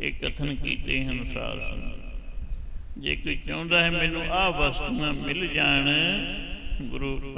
ਇਹ ਕਥਨ ਕੀਤੇ ਅਨੁਸਾਰ ਸੁਣੋ ਜੇ ਕੋਈ ਚਾਹੁੰਦਾ ਹੈ ਮੈਨੂੰ ਆਹ ਵਸਤੂਆਂ ਮਿਲ ਜਾਣ, ਗੁਰੂ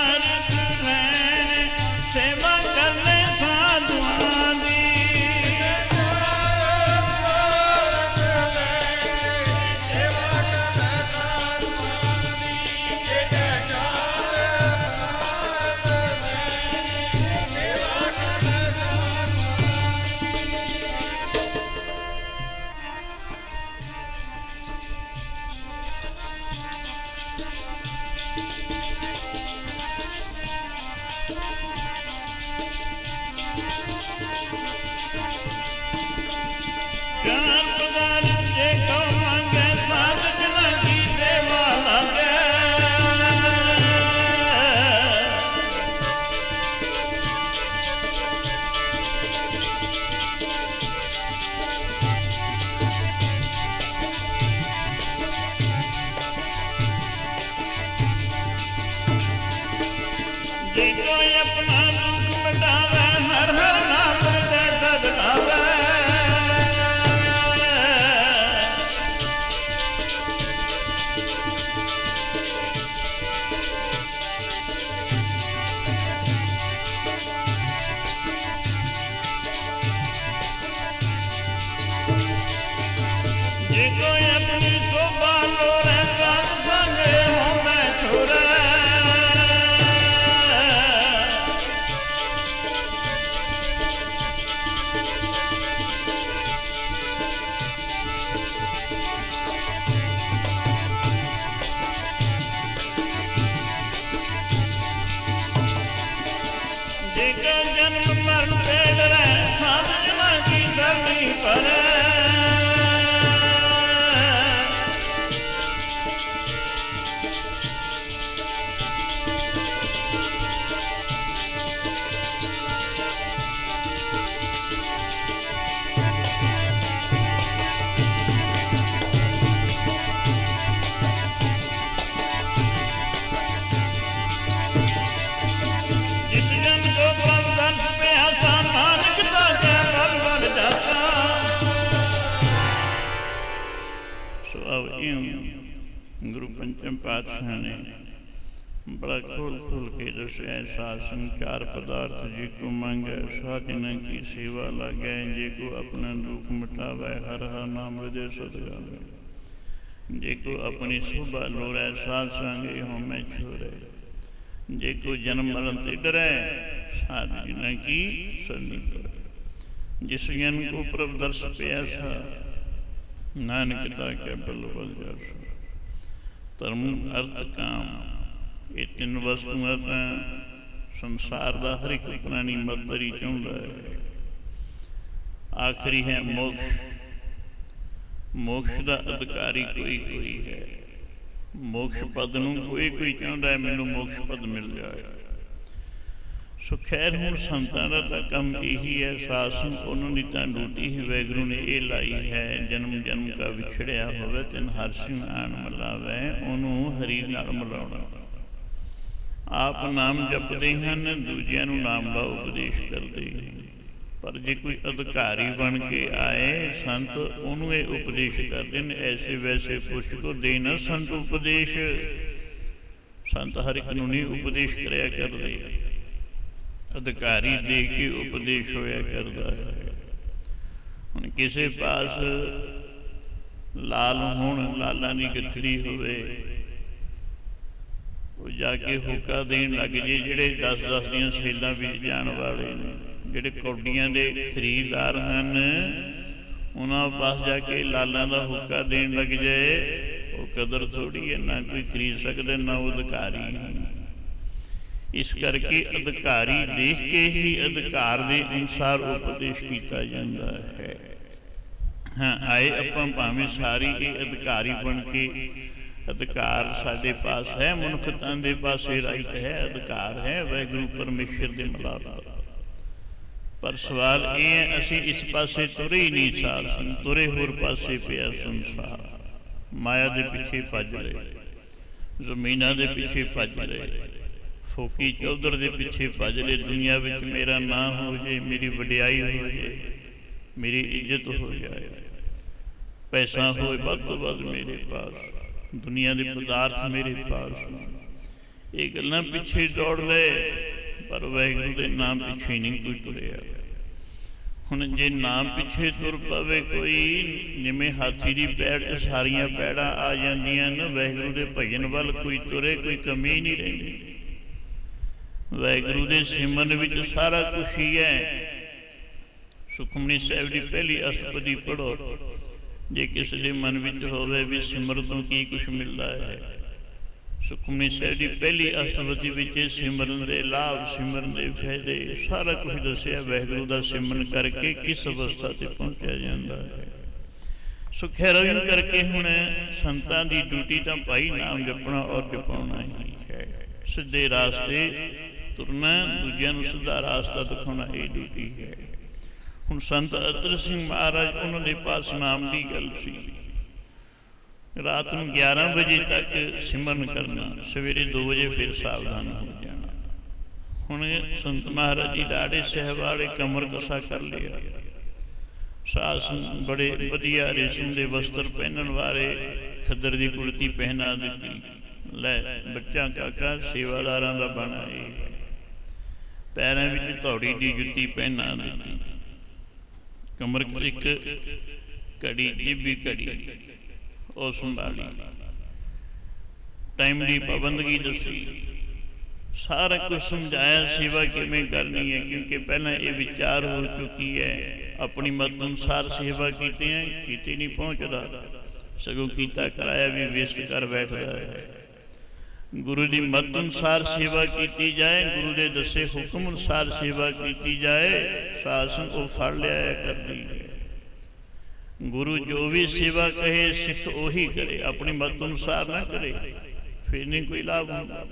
Yeah. ਪੰਚਮ ਪਾਤਸ਼ਾਹ ਨੇ ਬੜਾ ਖੋਲ ਖੋਲ ਕੇ ਦੱਸਿਆ, ਸਾਧ ਸੰਚਾਰ ਪਦਾਰਥ ਜੀ ਕੋ ਮੰਗੈ ਸਾਧਨ ਕੀ ਸੇਵਾ ਲਾਗੈ, ਜੇ ਕੋ ਆਪਣਾ ਦੁੱਖ ਮਿਟਾਵੇ, ਹਰ ਹਰ ਨਾਮ ਹਿਰਦੇ ਸਤ ਜੇ ਕੋ ਆਪਣੀ ਸੁਭਾ ਲੋਰੈ ਸਾਧ ਸੰਗੇ ਹਉਮੈ ਛੋੜੈ। ਜੇ ਕੋ ਜਨਮ ਮਰਨ ਤੇ ਡਰੈ, ਸਾਧ ਜਿਨਾ ਕੀ ਸੰਨੀ ਕਰੈ। ਜਿਸ ਜਨ ਕੋ ਪ੍ਰਭ ਦਰਸ ਪਿਆਸਾ, ਨਾਨਕ ਦਾ ਕੇ ਬਲ ਬਲ ਜਾਸਾ। ਧਰਮ ਅਰਥ ਕਾਮ। ਇਹ ਤਿੰਨ ਵਸਤੂਆਂ ਤਾਂ ਸੰਸਾਰ ਦਾ ਹਰ ਇੱਕ ਪ੍ਰਾਣੀ ਮਦਰੀ ਚਾਹੁੰਦਾ ਹੈ। ਆਖਰੀ ਹੈ ਮੋਕਸ਼। ਮੋਕਸ਼ ਦਾ ਅਧਿਕਾਰੀ ਕੋਈ ਕੋਈ ਹੈ। ਮੋਕਸ਼ ਪਦ ਨੂੰ ਕੋਈ ਕੋਈ ਚਾਹੁੰਦਾ ਹੈ, ਮੈਨੂੰ ਮੋਕਸ਼ ਪਦ ਮਿਲ ਜਾਏ। ਸੋ ਖੈਰ, ਹੁਣ ਸੰਤਾਂ ਦਾ ਤਾਂ ਕੰਮ ਇਹੀ ਹੈ ਸਾਸਨ ਉਹਨਾਂ ਦੀ ਤਾਂ ਡੂਟੀ ਹੀ ਵੈਗਰੂ ਨੇ ਇਹ ਲਾਈ ਹੈ, ਜਨਮ ਜਨਮ ਦਾ ਵਿਛੜਿਆ ਹੋਵੇ ਤਿਨ ਹਰ ਸਿੰਘ ਆਣ ਮਲਾਵੇ, ਉਹਨੂੰ ਹਰੀ ਨਾਲ ਮਿਲਾਉਣਾ। ਆਪ ਨਾਮ ਜਪਦੇ ਹਨ, ਦੂਜਿਆਂ ਨੂੰ ਨਾਮ ਦਾ ਉਪਦੇਸ਼ ਕਰਦੇ ਹਨ। ਪਰ ਜੇ ਕੋਈ ਅਧਿਕਾਰੀ ਬਣ ਕੇ ਆਏ, ਸੰਤ ਉਹਨੂੰ ਇਹ ਉਪਦੇਸ਼ ਕਰਦੇ ਨੇ, ਐਸੇ ਵੈਸੇ ਪੁੱਛ ਕੋ ਦੇਣਾ ਸੰਤ ਉਪਦੇਸ਼। ਸੰਤ ਹਰ ਇੱਕ ਨੂੰ ਨਹੀਂ ਉਪਦੇਸ਼ ਕਰਿਆ ਕਰਦੇ। ਅਧਿਕਾਰੀ ਦੇ ਕੇ ਉਪਦੇਸ਼ ਹੋਇਆ ਕਰਦਾ ਹੈ। ਹੁਣ ਕਿਸੇ ਪਾਸ ਲਾਲ ਹੋਣ, ਲਾਲਾਂ ਦੀ ਗੱਠੜੀ ਹੋਵੇ, ਉਹ ਜਾ ਕੇ ਹੁਕਾ ਦੇਣ ਲੱਗ ਜੇ ਜਿਹੜੇ 10-10 ਦੀਆਂ ਸੇਲਾਂ ਵਿੱਚ ਜਾਣ ਵਾਲੇ ਨੇ, ਜਿਹੜੇ ਕੌਡੀਆਂ ਦੇ ਖਰੀਦਦਾਰ ਹਨ, ਉਹਨਾਂ ਪਾਸ ਜਾ ਕੇ ਲਾਲਾਂ ਦਾ ਹੁਕਾ ਦੇਣ ਲੱਗ ਜਾਏ, ਉਹ ਕਦਰ ਥੋੜੀ ਹੈ, ਨਾ ਕੋਈ ਖਰੀਦ ਸਕਦਾ, ਨਾ ਉਹ ਅਧਿਕਾਰੀ ਇਸ ਕਰਕੇ ਅਧਿਕਾਰੀ ਦੇਖ ਕੇ ਹੀ ਅਧਿਕਾਰ ਦੇ ਅਨੁਸਾਰ ਉਪਦੇਸ਼ ਕੀਤਾ ਜਾਂਦਾ ਹੈ। ਹਾਂ, ਆਏ ਆਪਾਂ ਭਾਵੇਂ ਸਾਰੀ ਇਹ ਅਧਿਕਾਰੀ ਬਣ ਕੇ ਅਧਿਕਾਰ ਸਾਡੇ ਪਾਸ ਹੈ, ਮਨੁੱਖਤਾ ਦੇ ਪਾਸੇ ਰਾਈਟ ਹੈ, ਅਧਿਕਾਰ ਹੈ ਵੈਗੁਰੂ ਪਰਮੇਸ਼ਰ ਦੇ ਮਿਲਾਪ ਪਰ ਸਵਾਲ ਇਹ ਹੈ, ਅਸੀਂ ਇਸ ਪਾਸੇ ਤੁਰੇ ਹੀ ਨਹੀਂ ਸਾਲ ਸੰ ਤੁਰੇ ਹੋਰ ਪਾਸੇ ਪਿਆ ਸੰਸਾਰ। ਮਾਇਆ ਦੇ ਪਿੱਛੇ ਭੱਜ ਰਹੇ, ਜ਼ਮੀਨਾਂ ਦੇ ਪਿੱਛੇ ਭੱਜ ਰਹੇ। ਫੋਕੀ ਚੌਧਰ ਦੇ ਪਿੱਛੇ ਭੱਜ ਰਹੇ ਦੁਨੀਆ ਵਿੱਚ ਮੇਰਾ ਨਾਮ ਹੋ ਜੇ, ਮੇਰੀ ਵਡਿਆਈ ਹੋ ਜੇ, ਮੇਰੀ ਇੱਜ਼ਤ ਹੋ ਜਾਏ। ਪੈਸਾ ਹੋਏ ਵੱਧ ਤੋਂ ਵੱਧ ਮੇਰੇ ਪਾਸ। ਦੁਨੀਆ ਦੇ ਪਦਾਰਥ ਮੇਰੇ ਪਾਸ ਇਹ ਗੱਲਾਂ ਪਿੱਛੇ ਦੌੜ ਲਏ, ਪਰ ਵੈਗੁਰੂ ਦੇ ਨਾਮ ਪਿੱਛੇ ਨਹੀਂ ਕੋਈ ਤੁਰਿਆ। ਹੁਣ ਜੇ ਨਾਮ ਪਿੱਛੇ ਤੁਰ ਪਵੇ ਕੋਈ ਜਿਵੇਂ ਹਾਥੀ ਦੀ ਪੈੜ ਸਾਰੀਆਂ ਪੈੜਾਂ ਆ ਜਾਂਦੀਆਂ ਨੇ ਵੈਗੁਰੂ ਦੇ ਭਜਨ ਵੱਲ ਕੋਈ ਤੁਰੇ, ਕੋਈ ਕਮੀ ਨਹੀਂ ਰਹਿੰਦੀ। ਵੈਗੁਰੂ ਦੇ ਸਿਮਰਨ ਵਿੱਚ ਸਾਰਾ ਕੁਝ ਹੀ ਹੈ। ਸੁਖਮਨੀ ਸਾਹਿਬ ਦੀ ਪਹਿਲੀ ਅਸ਼ਟਪਦੀ ਪੜੋ ਜੇ ਕਿਸੇ ਦੇ ਮਨ ਵਿੱਚ ਹੋਵੇ ਵੀ ਸਿਮਰਨ ਤੋਂ ਕੀ ਕੁਝ ਮਿਲਦਾ ਹੈ। ਸੁਖਮਨੀ ਸਾਹਿਬ ਦੀ ਪਹਿਲੀ ਅਸ਼ਟਪਦੀ ਵਿੱਚ ਸਿਮਰਨ ਦੇ ਲਾਭ, ਸਿਮਰਨ ਦੇ ਫਾਇਦੇ, ਸਾਰਾ ਕੁਝ ਦੱਸਿਆ ਵੈਗੁਰੂ ਦਾ ਸਿਮਰਨ ਕਰਕੇ ਕਿਸ ਅਵਸਥਾ ਤੇ ਪਹੁੰਚਿਆ ਜਾਂਦਾ ਹੈ। ਸੋ ਖੈਰਨ ਕਰਕੇ ਹੁਣ ਸੰਤਾਂ ਦੀ ਡਿਊਟੀ ਤਾਂ ਭਾਈ ਨਾਮ ਜਪਣਾ ਔਰ ਜਪਾਉਣਾ ਹੀ ਹੈ। ਸਿੱਧੇ ਰਾਸਤੇ ਤੁਰਨਾ ਦੂਜਿਆਂ ਨੂੰ ਸਿੱਧਾ ਰਾਸਤਾ ਦਿਖਾਉਣਾ ਇਹ ਡਿਊਟੀ ਹੈ। ਹੁਣ ਸੰਤ ਅਤਰ ਸਿੰਘ ਮਹਾਰਾਜ ਉਹਨਾਂ ਦੇ ਪਾਸ ਨਾਮ ਦੀ ਗੱਲ ਸੀ। ਰਾਤ ਨੂੰ 11 ਵਜੇ ਤੱਕ ਸਿਮਰਨ ਕਰਨਾ, ਸਵੇਰੇ 2 ਵਜੇ ਫਿਰ ਸਾਵਧਾਨ ਹੋ ਜਾਣਾ। ਹੁਣ ਸੰਤ ਮਹਾਰਾਜ ਜੀ ਲਾੜੇ ਸਹਿਬ ਵਾਲੇ ਕਮਰ ਕਸਾ ਕਰ ਲਿਆ। ਸਾਸ ਬੜੇ ਵਧੀਆ ਰੇਸ਼ਮ ਦੇ ਵਸਤਰ ਪਹਿਨਣ ਵਾਲੇ ਖੱਦਰ ਦੀ ਕੁੜਤੀ ਪਹਿਨਾ ਦਿੱਤੀ। ਲੈ ਬੱਚਾ ਕਾਕਾ, ਸੇਵਾਦਾਰਾਂ ਦਾ ਬਣਾਏ ਪੈਰਾਂ ਵਿੱਚ ਧੌੜੀ ਦੀ ਜੁੱਤੀ ਪਹਿਨਾ ਦਿੱਤੀ ਕਮਰ ਇੱਕ ਘੜੀ ਜਿੱਬੀ ਕੜੀ ਉਹ ਸੰਭਾਲੀ। ਟਾਈਮ ਦੀ ਪਾਬੰਦਗੀ ਦੱਸੀ। ਸਾਰਾ ਕੁਝ ਸਮਝਾਇਆ ਸੇਵਾ ਕਿਵੇਂ ਕਰਨੀ ਹੈ, ਕਿਉਂਕਿ ਪਹਿਲਾਂ ਇਹ ਵਿਚਾਰ ਹੋ ਚੁੱਕੀ ਹੈ। ਆਪਣੀ ਮਤ ਅਨੁਸਾਰ ਸੇਵਾ ਕੀਤੀ ਹੈ ਕੀਤੀ ਨਹੀਂ ਪਹੁੰਚਦਾ। ਸਗੋਂ ਕੀਤਾ ਕਰਾਇਆ ਵੀ ਵੇਸਟ ਕਰ ਬੈਠਦਾ ਹੈ। ਗੁਰੂ ਦੀ ਮਤ ਅਨੁਸਾਰ ਸੇਵਾ ਕੀਤੀ ਜਾਏ, ਗੁਰੂ ਦੇ ਦੱਸੇ ਹੁਕਮ ਅਨੁਸਾਰ ਸੇਵਾ ਕੀਤੀ ਜਾਏ ਸਾਸਨ ਉਹ ਫੜ ਲਿਆ ਕਰਦੀ ਗੁਰੂ ਜੋ ਵੀ ਸੇਵਾ ਕਹੇ, ਸਿੱਖ ਉਹੀ ਕਰੇ, ਆਪਣੀ ਮਤ ਅਨੁਸਾਰ ਨਾ ਕਰੇ, ਫਿਰ ਨਹੀਂ ਕੋਈ ਲਾਭ ਹੁੰਦਾ।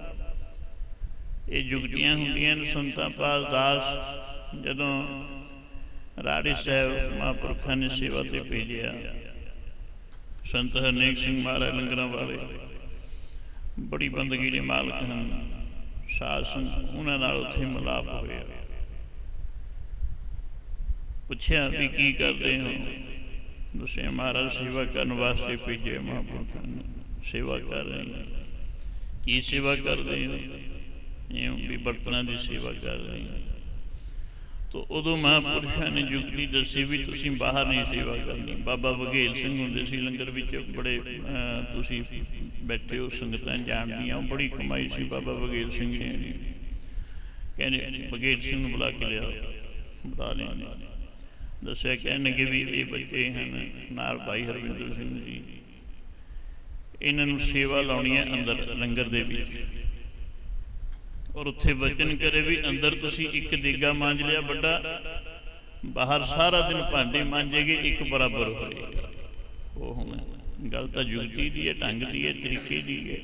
ਇਹ ਜੁਗਤੀਆਂ ਹੁੰਦੀਆਂ ਨੇ ਸੰਤਾਂ ਪਾਸ ਦਾਸ, ਜਦੋਂ ਰਾੜੀ ਸਾਹਿਬ ਮਹਾਂਪੁਰਖਾਂ ਨੇ ਸੇਵਾ ਤੇ ਭੇਜਿਆ, ਸੰਤ ਹਰਨੇਕ ਸਿੰਘ ਮਹਾਰਾਜ ਲੰਗਰਾਂ ਵਾਲੇ। ਬੜੀ ਬੰਦਗੀ ਦੇ ਮਾਲਕ ਹਨ ਸਾਸਨ ਉਹਨਾਂ ਨਾਲ ਉੱਥੇ ਮਿਲਾਪ ਹੋਇਆ। ਪੁੱਛਿਆ ਵੀ ਕੀ ਕਰਦੇ ਹੋ? ਦੱਸਿਆ, ਮਹਾਰਾਜ, ਸੇਵਾ ਕਰਨ ਵਾਸਤੇ ਭੇਜੇ ਮਹਾਂਪੁਰਖਾਂ ਨੇ। ਸੇਵਾ ਕਰ ਰਹੇ ਹਾਂ ਕੀ ਸੇਵਾ ਕਰਦੇ ਹੋ? ਇਹ ਵੀ ਬਰਤਨਾਂ ਦੀ ਸੇਵਾ ਕਰ ਰਹੇ ਹਾਂ ਤੋ ਉਦੋਂ ਮਹਾਂਪੁਰਸ਼ਾਂ ਨੇ ਯੁਕਤੀ ਦੱਸੀ ਵੀ ਤੁਸੀਂ ਬਾਹਰ ਨਹੀਂ ਸੇਵਾ ਕਰਨੀ। ਬਾਬਾ ਬਘੇਲ ਸਿੰਘ ਹੁੰਦੇ ਸੀ ਲੰਗਰ ਵਿੱਚ ਬੜੇ ਤੁਸੀਂ ਬੈਠੇ ਹੋ, ਸੰਗਤਾਂ ਜਾਣਦੀਆਂ, ਉਹ ਬੜੀ ਕਮਾਈ ਸੀ ਬਾਬਾ ਬਘੇਲ ਸਿੰਘ ਨੇ। ਕਹਿੰਦੇ ਬਘੇਲ ਸਿੰਘ ਨੂੰ ਬੁਲਾ ਕੇ ਲਿਆ ਬੁਲਾ ਲਿਆ ਦੱਸਿਆ ਕਹਿਣਗੇ ਵੀ ਇਹ ਬੱਚੇ ਹਨ, ਨਾਲ ਭਾਈ ਹਰਵਿੰਦਰ ਸਿੰਘ ਜੀ। ਇਹਨਾਂ ਨੂੰ ਸੇਵਾ ਲਾਉਣੀ ਹੈ ਅੰਦਰ ਲੰਗਰ ਦੇ ਵਿੱਚ। ਔਰ ਉੱਥੇ ਵਚਨ ਕਰੇ ਵੀ ਅੰਦਰ ਤੁਸੀਂ ਇੱਕ ਦੇਗਾ ਮਾਂਜ ਲਿਆ ਵੱਡਾ, ਬਾਹਰ ਸਾਰਾ ਦਿਨ ਭਾਂਡੇ ਮਾਂਜੇਗੇ, ਇੱਕ ਬਰਾਬਰ ਹੋਏਗਾ। ਉਹ ਹੁਣ ਗੱਲ ਤਾਂ ਯੁਕਤੀ ਦੀ ਹੈ, ਢੰਗ ਦੀ ਹੈ, ਤਰੀਕੇ ਦੀ ਹੈ।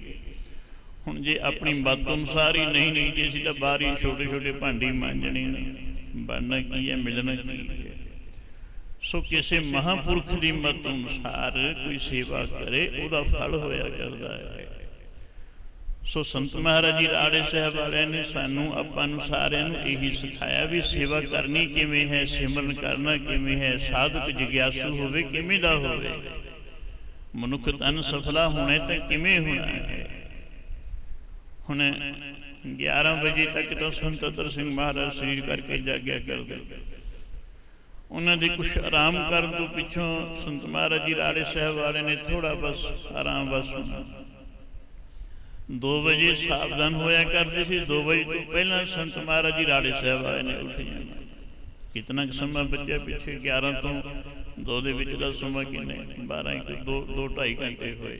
ਹੁਣ ਜੇ ਆਪਣੀ ਮੱਤ ਅਨੁਸਾਰ ਹੀ ਨਹੀਂ ਨਹੀਂ ਜੇ ਅਸੀਂ ਤਾਂ ਬਾਹਰ ਹੀ ਛੋਟੇ ਛੋਟੇ ਭਾਂਡੇ ਮਾਂਜਣੇ ਨੇ। ਬਣਨਾ ਕੀ ਹੈ, ਮਿਲਣਾ ਕੀ ਹੈ? ਸੋ ਕਿਸੇ ਮਹਾਪੁਰਖ ਦੀ ਮਤ ਅਨੁਸਾਰ ਕੋਈ ਸੇਵਾ ਕਰੇ, ਉਹਦਾ ਫਲ ਹੋਇਆ ਕਰਦਾ ਹੈ। ਸੋ ਸੰਤ ਮਹਾਰਾਜ ਜੀ ਰਾੜੇ ਸਾਹਿਬ ਵਾਲਿਆਂ ਨੇ ਸਾਨੂੰ, ਆਪਾਂ ਨੂੰ ਸਾਰਿਆਂ ਨੂੰ ਇਹੀ ਸਿਖਾਇਆ ਵੀ ਸੇਵਾ ਕਰਨੀ ਕਿਵੇਂ ਹੈ, ਸਿਮਰਨ ਕਰਨਾ ਕਿਵੇਂ ਹੈ, ਸਾਧਕ ਜਿਗਿਆਸੂ ਹੋਵੇ, ਕਿਵੇਂ ਦਾ ਹੋਵੇ। ਮਨੁੱਖ ਤਨ ਸਫਲਾ ਹੋਣਾ ਤਾਂ ਕਿਵੇਂ ਹੋਣਾ ਹੈ? ਹੁਣ 11 ਵਜੇ ਤੱਕ ਤਾਂ ਸੰਤ ਅਤਰ ਸਿੰਘ ਮਹਾਰਾਜ ਸਰੀਰ ਕਰਕੇ ਜਾਗਿਆ ਕਰਦੇ। ਉਹਨਾਂ ਦੇ ਕੁਝ ਆਰਾਮ ਕਰਨ ਤੋਂ ਪਿੱਛੋਂ ਸੰਤ ਮਹਾਰਾਜ ਜੀ ਰਾੜੇ ਸਾਹਿਬ ਵਾਲੇ ਨੇ ਥੋੜਾ ਬਸ ਆਰਾਮ ਬਸ 2 ਵਜੇ ਸਾਵਧਾਨ ਹੋਇਆ ਕਰਦੇ ਸੀ 2 ਵਜੇ ਤੋਂ ਪਹਿਲਾਂ ਸੰਤ ਮਹਾਰਾਜ ਜੀ ਰਾੜੇ ਸਾਹਿਬ ਵਾਲੇ ਨੇ ਉੱਠ ਜਾਣਾ ਕਿਤਨਾ ਸਮਾਂ ਬਚਿਆ ਪਿੱਛੇ 11 ਤੋਂ 2 ਦੇ ਵਿੱਚ ਦਾ ਸਮਾਂ ਕਿੰਨੇ 12 ਇੱਕ 2 2 2.5 ਘੰਟੇ ਹੋਏ।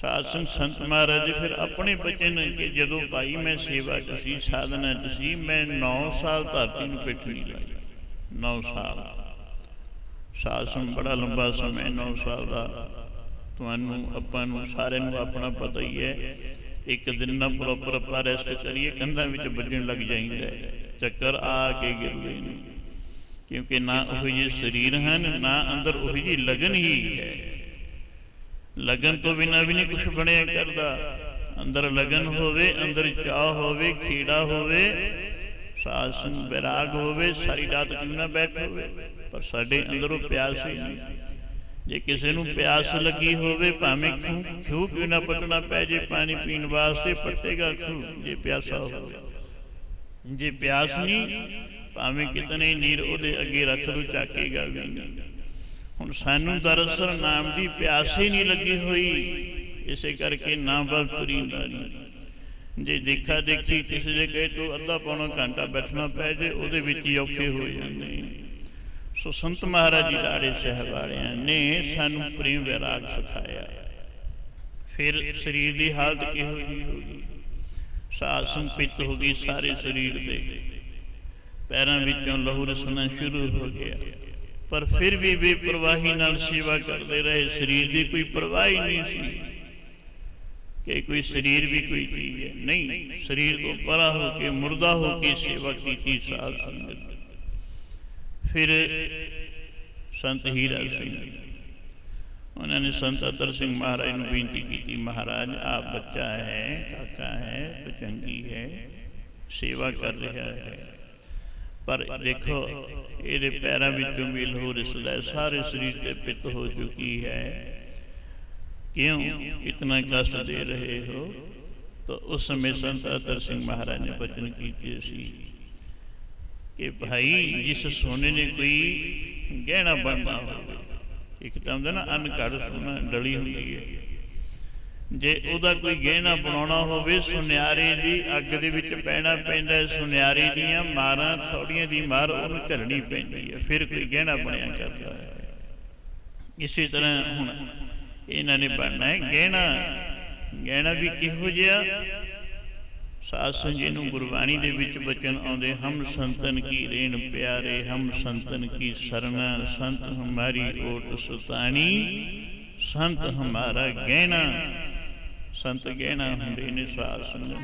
ਸਾਧ ਸੰਗ ਸੰਤ ਮਹਾਰਾਜ ਫਿਰ ਆਪਣੇ ਬਚਨ ਕਿ ਜਦੋਂ ਭਾਈ ਮੈਂ ਸੇਵਾ ਚ ਸੀ ਸਾਧਨਾ ਚ ਮੈਂ 9 ਸਾਲ ਧਰਤੀ ਨੂੰ ਪਿੱਠ ਨਹੀਂ ਲਾਈ। 9 ਸਾਲ। ਸਾਧ ਸੰਗ ਬੜਾ ਲੰਬਾ ਸਮਾਂ 9 ਸਾਲ ਦਾ। ਤੁਹਾਨੂੰ ਆਪਾਂ ਨੂੰ ਸਾਰਿਆਂ ਨੂੰ ਆਪਣਾ ਪਤਾ ਹੀ ਹੈ। ਇੱਕ ਦਿਨ ਨਾ ਪ੍ਰੋਪਰ ਆਪਾਂ ਰੈਸਟ ਕਰੀਏ, ਕੰਧਾਂ ਵਿੱਚ ਵੱਜਣ ਲੱਗ ਜਾਂਦਾ ਚੱਕਰ ਆ ਕੇ ਗਿਰਦੇ ਨੇ। ਕਿਉਂਕਿ ਨਾ ਉਹ ਜਿਹੇ ਸਰੀਰ ਹਨ, ਨਾ ਅੰਦਰ ਉਹ ਜਿਹੀ ਲਗਨ ਹੀ ਹੈ। ਲਗਨ ਤੋਂ ਬਿਨਾਂ ਵੀ ਨਹੀਂ ਕੁਝ ਬਣਿਆ ਕਰਦਾ। ਅੰਦਰ ਲਗਨ ਹੋਵੇ, ਅੰਦਰ ਚਾਹ ਹੋਵੇ ਖੀੜਾ ਹੋਵੇ, ਸਾਧ ਵਿਰਾਗ ਹੋਵੇ, ਸਾਰੀ ਰਾਤ ਕਿਉਂ ਨਾ ਬੈਠ ਹੋਵੇ। ਪਰ ਸਾਡੇ ਅੰਦਰੋਂ ਪਿਆਸ ਹੀ ਨਹੀਂ। ਜੇ ਕਿਸੇ ਨੂੰ ਪਿਆਸ ਲੱਗੀ ਹੋਵੇ, ਭਾਵੇਂ ਖੂਹ ਖੂਹ ਕਿਉਂ ਨਾ ਪਟਣਾ ਪੈ ਜੇ, ਪਾਣੀ ਪੀਣ ਵਾਸਤੇ ਪੱਟੇਗਾ ਖੂਹ, ਜੇ ਪਿਆਸਾ ਹੋਵੇ। ਜੇ ਪਿਆਸ ਨਹੀਂ, ਭਾਵੇਂ ਕਿਤਨੇ ਨੀਰ ਉਹਦੇ ਅੱਗੇ ਰੱਖ ਲੂ ਚਾਕੇਗਾ ਵੀ ਨਹੀਂ ਹੁਣ ਸਾਨੂੰ ਦਰਅਸਲ ਨਾਮ ਦੀ ਪਿਆਸ ਹੀ ਨਹੀਂ ਲੱਗੀ ਹੋਈ। ਇਸੇ ਕਰਕੇ ਨਾਮ ਵੱਲ ਤੁਰੀਂਦਾ ਨਹੀਂ। ਜੇ ਦੇਖਾ ਦੇਖੀ ਕਿਸੇ ਦੇ ਕਹੇ ਤੋਂ ਅੱਧਾ ਪੌਣਾ ਘੰਟਾ ਬੈਠਣਾ ਪੈ ਜੇ, ਉਹਦੇ ਵਿੱਚ ਹੀ ਔਖੇ ਹੋ ਜਾਂਦੇ। ਸੋ ਸੰਤ ਮਹਾਰਾਜ ਜੀ ਲਾੜੇ ਸਾਹਿਬ ਵਾਲਿਆਂ ਨੇ ਸਾਨੂੰ ਪ੍ਰੇਮ ਵਿਰਾਗ ਸਿਖਾਇਆ। ਫਿਰ ਸਰੀਰ ਦੀ ਹਾਲਤ ਕਿਹੋ ਜਿਹੀ ਹੋ ਗਈ? ਸਾਹ ਸੰਪਿਤ ਹੋ ਗਈ ਸਾਰੇ ਸਰੀਰ ਦੇ। ਪੈਰਾਂ ਵਿੱਚੋਂ ਲਹੂ ਰਸਣਾ ਸ਼ੁਰੂ ਹੋ ਗਿਆ। ਪਰ ਫਿਰ ਵੀ ਬੇਪਰਵਾਹੀ ਨਾਲ ਸੇਵਾ ਕਰਦੇ ਰਹੇ। ਸਰੀਰ ਦੀ ਕੋਈ ਪਰਵਾਹ ਹੀ ਨਹੀਂ ਸੀ ਕਿ ਕੋਈ ਸਰੀਰ ਵੀ ਕੋਈ ਚੀਜ਼ ਹੈ। ਨਹੀਂ, ਸਰੀਰ ਤੋਂ ਪਰਾ ਹੋ ਕੇ ਮੁਰਦਾ ਹੋ ਕੇ ਸੇਵਾ ਕੀਤੀ ਸਾਧ ਸੰਗਤ। ਫਿਰ ਸੰਤ ਹੀਰਾ ਸਿੰਘ ਉਹਨਾਂ ਨੇ ਸੰਤ ਅਤਰ ਸਿੰਘ ਮਹਾਰਾਜ ਨੂੰ ਬੇਨਤੀ ਕੀਤੀ ਮਹਾਰਾਜ ਆਪ ਬੱਚਾ ਹੈ ਕਾਕਾ ਹੈ ਪਚੰਗੀ ਹੈ ਸੇਵਾ ਕਰ ਰਿਹਾ ਹੈ ਪਰ ਦੇਖੋ ਇਹਦੇ ਪੈਰਾਂ ਵਿੱਚੋਂ ਮੇਲ ਹੋ ਰਿਸਦਾ ਹੈ ਸਾਰੇ ਸਰੀਰ ਤੇ ਪਿੱਤ ਹੋ ਚੁੱਕੀ ਹੈ ਕਿਉਂ ਇਤਨਾ ਕਸ਼ਟ ਦੇ ਰਹੇ ਹੋ ਤਾਂ ਉਸ ਸਮੇਂ ਸੰਤ ਅਤਰ ਸਿੰਘ ਮਹਾਰਾਜ ਨੇ ਬਚਨ ਕੀਤੇ ਸੀ ਕਿ ਭਾਈ ਜਿਸ ਸੋਨੇ ਨੇ ਕੋਈ ਗਹਿਣਾ ਬਣਦਾ ਹੋਵੇ ਇੱਕ ਤਾਂ ਹੁੰਦਾ ਨਾ ਅਨ ਘੜ ਸੋਨਾ ਡਲੀ ਹੁੰਦੀ ਹੈ। ਜੇ ਉਹਦਾ ਕੋਈ ਗਹਿਣਾ ਬਣਾਉਣਾ ਹੋਵੇ, ਸੁਨਿਆਰੇ ਦੀ ਅੱਗ ਦੇ ਵਿੱਚ ਪੈਣਾ ਪੈਂਦਾ ਸੁਨਿਆਰੇ ਦੀਆਂ ਮਾਰਾਂ ਥੋੜੀਆਂ ਦੀ ਮਾਰ ਉਹਨੂੰ ਝੱਲਣੀ ਪੈਂਦੀ ਹੈ, ਫਿਰ ਕੋਈ ਗਹਿਣਾ ਬਣਿਆ ਕਰਦਾ ਹੈ। ਇਸੇ ਤਰ੍ਹਾਂ ਹੁਣ ਇਹਨਾਂ ਨੇ ਬਣਨਾ ਹੈ, ਗਹਿਣਾ। ਗਹਿਣਾ ਵੀ ਕਿਹੋ ਜਿਹਾ? ਸਾਧ ਸੰਗਤ ਜੀ ਨੂੰ ਗੁਰਬਾਣੀ ਦੇ ਵਿੱਚ ਬਚਨ ਆਉਂਦੇ, ਹਮ ਸੰਤਨ ਕੀ ਰੇਣ ਪਿਆਰੇ, ਹਮ ਸੰਤਨ ਕੀ ਸਰਨਾ, ਸੰਤ ਹਮਾਰੀ ਓਟ ਸੁਤਾਣੀ, ਸੰਤ ਹਮਾਰਾ ਗਹਿਣਾ। ਸੰਤ ਗਹਿਣਾ ਹੁੰਦੇ ਨੇ ਸਾਧ ਸੰਗਤ